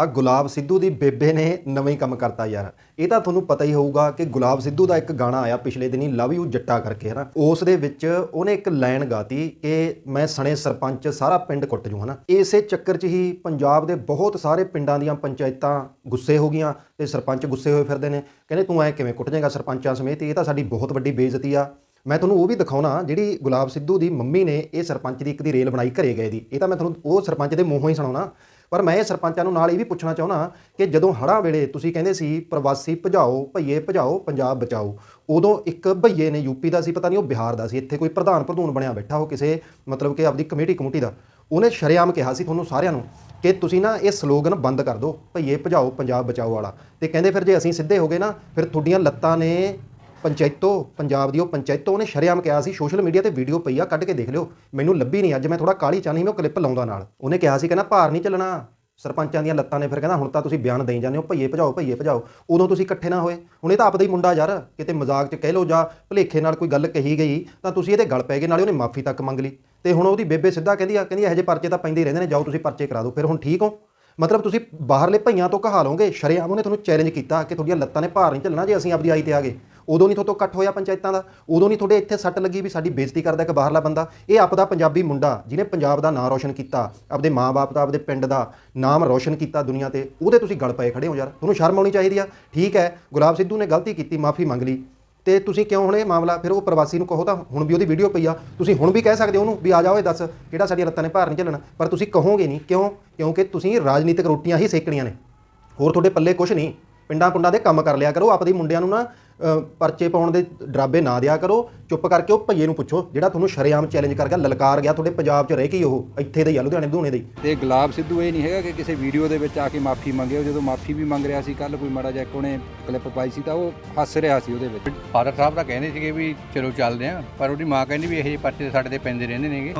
ਆ ਗੁਲਾਬ ਸਿੱਧੂ ਦੀ ਬੇਬੇ ਨੇ ਨਵਾਂ ਹੀ ਕੰਮ ਕਰਤਾ ਯਾਰ। ਇਹ ਤਾਂ ਤੁਹਾਨੂੰ ਪਤਾ ਹੀ ਹੋਊਗਾ ਕਿ ਗੁਲਾਬ ਸਿੱਧੂ ਦਾ ਇੱਕ ਗਾਣਾ ਆਇਆ ਪਿਛਲੇ ਦਿਨੀ, ਲਵ ਯੂ ਜੱਟਾ ਕਰਕੇ, ਹਨਾ? ਉਸ ਦੇ ਵਿੱਚ ਉਹਨੇ ਇੱਕ ਲਾਈਨ ਗਾਤੀ ਕਿ ਮੈਂ ਸਣੇ ਸਰਪੰਚ, ਸਾਰਾ ਪਿੰਡ ਕੁੱਟ ਜੂ, ਹਨਾ? ਇਸੇ ਚੱਕਰ 'ਚ ਹੀ ਪੰਜਾਬ ਦੇ ਬਹੁਤ ਸਾਰੇ ਪਿੰਡਾਂ ਦੀਆਂ ਪੰਚਾਇਤਾਂ ਗੁੱਸੇ ਹੋ ਗਈਆਂ ਤੇ ਸਰਪੰਚ ਗੁੱਸੇ ਹੋਏ ਫਿਰਦੇ ਨੇ। ਕਹਿੰਦੇ, ਤੂੰ ਐ ਕਿਵੇਂ ਕੁੱਟ ਜਾਏਗਾ ਸਰਪੰਚਾਂ ਸਮੇਤ? ਇਹ ਤਾਂ ਸਾਡੀ ਬਹੁਤ ਵੱਡੀ ਬੇਇੱਜ਼ਤੀ ਆ। ਮੈਂ ਤੁਹਾਨੂੰ ਉਹ ਵੀ ਦਿਖਾਉਣਾ, ਜਿਹੜੀ ਗੁਲਾਬ ਸਿੱਧੂ ਦੀ ਮੰਮੀ ਨੇ ਇਹ ਸਰਪੰਚ ਦੀ ਇੱਕ ਦੀ ਰੇਲ ਬਣਾਈ ਘਰੇ ਗਏ ਦੀ। ਇਹ ਤਾਂ ਮੈਂ ਤੁਹਾਨੂੰ ਉਹ ਸਰਪੰਚ ਦੇ ਮੂੰਹੋਂ ਹੀ ਸੁਣਾਉਣਾ। ਪਰ ਮੈਂ ਇਹ ਸਰਪੰਚਾਂ ਨੂੰ ਨਾਲ ਇਹ ਵੀ ਪੁੱਛਣਾ ਚਾਹੁੰਦਾ ਕਿ ਜਦੋਂ ਹੜ੍ਹਾਂ ਵੇਲੇ ਤੁਸੀਂ ਕਹਿੰਦੇ ਸੀ ਪ੍ਰਵਾਸੀ ਭਜਾਓ, ਭਈਏ ਭਜਾਓ, ਪੰਜਾਬ ਬਚਾਓ, ਉਦੋਂ ਇੱਕ ਭਈਏ ਨੇ ਯੂਪੀ ਦਾ ਸੀ, ਪਤਾ ਨਹੀਂ ਉਹ ਬਿਹਾਰ ਦਾ ਸੀ, ਇੱਥੇ ਕੋਈ ਪ੍ਰਧਾਨ ਪ੍ਰਧੂਨ ਬਣਿਆ ਬੈਠਾ ਉਹ ਕਿਸੇ, ਮਤਲਬ ਕਿ ਆਪਦੀ ਕਮੇਟੀ ਕਮੂਟੀ ਦਾ, ਉਹਨੇ ਸ਼ਰੇਆਮ ਕਿਹਾ ਸੀ ਤੁਹਾਨੂੰ ਸਾਰਿਆਂ ਨੂੰ ਕਿ ਤੁਸੀਂ ਨਾ ਇਹ ਸਲੋਗਨ ਬੰਦ ਕਰ ਦਿਓ, ਭਈਏ ਭਜਾਓ, ਪੰਜਾਬ ਬਚਾਓ ਵਾਲਾ। ਤੇ ਕਹਿੰਦੇ ਫਿਰ ਜੇ ਅਸੀਂ ਸਿੱਧੇ ਹੋ ਗਏ ਨਾ, ਫਿਰ ਤੁਹਾਡੀਆਂ ਲੱਤਾਂ ਨੇ ਪੰਚਾਇਤੋ, ਪੰਜਾਬ ਦੀ ਉਹ ਪੰਚਾਇਤੋ ਉਹਨੇ ਸ਼ਰੇਆਮ ਕਿਹਾ ਸੀ ਸੋਸ਼ਲ ਮੀਡੀਆ ਤੇ ਵੀਡੀਓ ਪਈ ਆ, ਕੱਢ ਕੇ ਦੇਖ ਲਿਓ। ਮੈਨੂੰ ਲੱਭੀ ਨਹੀਂ ਅੱਜ, ਮੈਂ ਥੋੜਾ ਕਾਲੀ ਚਾਹਨੀ ਮੈਂ ਉਹ ਕਲਿੱਪ ਲਾਉਂਦਾ ਨਾਲ। ਉਹਨੇ ਕਿਹਾ ਸੀ, ਕਹਿੰਦਾ ਭਾਰ ਨਹੀਂ ਚੱਲਣਾ। ਸਰਪੰਚਾਂ ਦੀਆਂ ਲੱਤਾਂ ਨੇ ਫਿਰ ਕਹਿੰਦਾ, ਹੁਣ ਤਾਂ ਤੁਸੀਂ ਬਿਆਨ ਦੇਈ ਜਾਂਦੇ ਹੋ, ਭਈਏ ਭਜਾਓ ਭਈਏ ਭਜਾਓ। ਉਦੋਂ ਤੁਸੀਂ ਇਕੱਠੇ ਨਾ ਹੋਏ। ਹੁਣ ਇਹ ਤਾਂ ਆਪਦਾ ਹੀ ਮੁੰਡਾ ਯਾਰ, ਕਿਤੇ ਮਜ਼ਾਕ 'ਚ ਕਹਿ ਲਓ ਜਾਂ ਭਲੇਖੇ ਨਾਲ ਕੋਈ ਗੱਲ ਕਹੀ ਗਈ, ਤਾਂ ਤੁਸੀਂ ਇਹਦੇ ਗਲ ਪੈ ਗਏ, ਨਾਲੇ ਉਹਨੇ ਮਾਫੀ ਤੱਕ ਮੰਗ ਲਈ। ਤੇ ਹੁਣ ਉਹਦੀ ਬੇਬੇ ਸਿੱਧਾ ਕਹਿੰਦੀ ਆ, ਕਹਿੰਦੀ ਇਹੋ ਜਿਹੇ ਪਰਚੇ ਤਾਂ ਪੈਂਦੇ ਹੀ ਰਹਿੰਦੇ ਨੇ, ਜਾਓ ਤੁਸੀਂ ਪਰਚੇ ਕਰਾ ਦਿਓ। ਫਿਰ ਹੁਣ ਠੀਕ ਹੋ? ਮਤਲਬ ਤੁਸੀਂ ਬਾਹਰਲੇ ਭਈਆਂ ਤੋਂ ਕਹਾ ਲਓਗੇ, ਸ਼ਰੇਆਮ ਉਹਨੇ ਤੁਹਾਨੂੰ ਚੈਲੰਜ ਕੀਤਾ ਕਿ ਤੁਹਾਡੀਆਂ ਲੱਤਾਂ ਨੇ ਭਾਰ ਨਹੀਂ ਚੱਲਣਾ ਜੇ ਅਸੀਂ ਆਪਦੀ ਆਈ ਤੇ ਆ ਗਏ। ਉਦੋਂ ਨਹੀਂ ਤੁਹਾਡੇ ਤੋਂ ਇਕੱਠ ਹੋਇਆ ਪੰਚਾਇਤਾਂ ਦਾ? ਉਦੋਂ ਨਹੀਂ ਤੁਹਾਡੇ ਇੱਥੇ ਸੱਟ ਲੱਗੀ ਵੀ ਸਾਡੀ ਬੇਇੱਜ਼ਤੀ ਕਰਦਾ ਇੱਕ ਬਾਹਰਲਾ ਬੰਦਾ? ਇਹ ਆਪਦਾ ਪੰਜਾਬੀ ਮੁੰਡਾ ਜਿਹਨੇ ਪੰਜਾਬ ਦਾ ਨਾਂ ਰੋਸ਼ਨ ਕੀਤਾ, ਆਪਦੇ ਮਾਪੇ ਦਾ, ਆਪਦੇ ਪਿੰਡ ਦਾ ਨਾਮ ਰੋਸ਼ਨ ਕੀਤਾ ਦੁਨੀਆ ਤੇ, ਉਹਦੇ ਤੁਸੀਂ ਗਲ ਪਏ ਖੜੇ ਹੋ ਯਾਰ। ਤੁਹਾਨੂੰ ਸ਼ਰਮ ਆਉਣੀ ਚਾਹੀਦੀ ਆ। ਠੀਕ ਹੈ, ਗੁਲਾਬ ਸਿੱਧੂ ਨੇ ਗਲਤੀ ਕੀਤੀ, ਮਾਫੀ ਮੰਗ ਲਈ। ਤੇ ਤੁਸੀਂ ਕਿਉਂ ਹੁਣ ਇਹ ਮਾਮਲਾ, ਫਿਰ ਉਹ ਪ੍ਰਵਾਸੀ ਨੂੰ ਕਹੋ ਤਾਂ ਹੁਣ ਵੀ ਉਹਦੀ ਵੀਡੀਓ ਪਈ ਆ। ਤੁਸੀਂ ਹੁਣ ਵੀ ਕਹਿ ਸਕਦੇ ਹੋ ਉਹਨੂੰ ਵੀ ਆ ਜਾਓ ਇਹ ਦੱਸ ਕਿਹੜਾ ਸਾਡੀਆਂ ਲੱਤਾਂ ਨੇ ਭਾਰ ਨਹੀਂ ਚੱਲਣਾ। ਪਰ ਤੁਸੀਂ ਕਹੋਗੇ ਨਹੀਂ, ਕਿਉਂ? ਕਿਉਂਕਿ ਤੁਸੀਂ ਰਾਜਨੀਤਿਕ ਰੋਟੀਆਂ ਹੀ ਸੇਕਣੀਆਂ ਨੇ। ਹੋਰ ਤੁਹਾਡੇ ਪੱਲੇ ਕੁਝ ਨਹੀਂ। ਪਿੰਡਾਂ ਪੁੰਡਾਂ ਦੇ ਕੰਮ ਕਰ ਲਿਆ ਕਰੋ, ਆਪਦੇ ਮੁੰਡਿਆਂ ਨੂੰ ਨਾ ਪਰਚੇ ਪਾਉਣ ਦੇ ਡਰਾਬੇ ਨਾ ਦਿਆ ਕਰੋ। ਚੁੱਪ ਕਰਕੇ ਉਹ ਭਈਏ ਨੂੰ ਪੁੱਛੋ ਜਿਹੜਾ ਤੁਹਾਨੂੰ ਸ਼ਰੇਆਮ ਚੈਲੰਜ ਕਰ ਗਿਆ ਲਲਕਾਰ ਗਿਆ ਤੁਹਾਡੇ ਪੰਜਾਬ 'ਚ ਰਹਿ ਕੇ ਹੀ ਉਹ ਇੱਥੇ ਦੇ ਹੀ ਆ ਲੁਧਿਆਣੇ ਧੂਣੇ ਦੇ ਹੀ। ਤੇ ਗੁਲਾਬ ਸਿੱਧੂ ਇਹ ਨਹੀਂ ਹੈਗਾ ਕਿ ਕਿਸੇ ਵੀਡੀਓ ਦੇ ਵਿੱਚ ਆ ਕੇ ਮਾਫੀ ਮੰਗੇ ਉਹ ਜਦੋਂ ਮਾਫੀ ਵੀ ਮੰਗ ਰਿਹਾ ਸੀ ਕੱਲ ਕੋਈ ਮਾੜਾ ਜਿਹਾ ਉਹਨੇ ਕਲਿੱਪ ਪਾਈ ਸੀ ਤਾਂ ਉਹ ਹੱਸ ਰਿਹਾ ਸੀ ਉਹਦੇ ਵਿੱਚ। ਫਾਦਰ ਸਾਹਿਬ ਤਾਂ ਕਹਿੰਦੇ ਸੀਗੇ ਵੀ ਚਲੋ ਚੱਲਦੇ ਆਂ ਪਰ ਉਹਦੀ ਮਾਂ ਕਹਿੰਦੀ ਵੀ ਇਹ ਜਿਹੇ ਪਰਚੇ ਸਾਡੇ ਤੇ ਪੈਂਦੇ ਰਹਿੰਦੇ ਨੇਗੇ।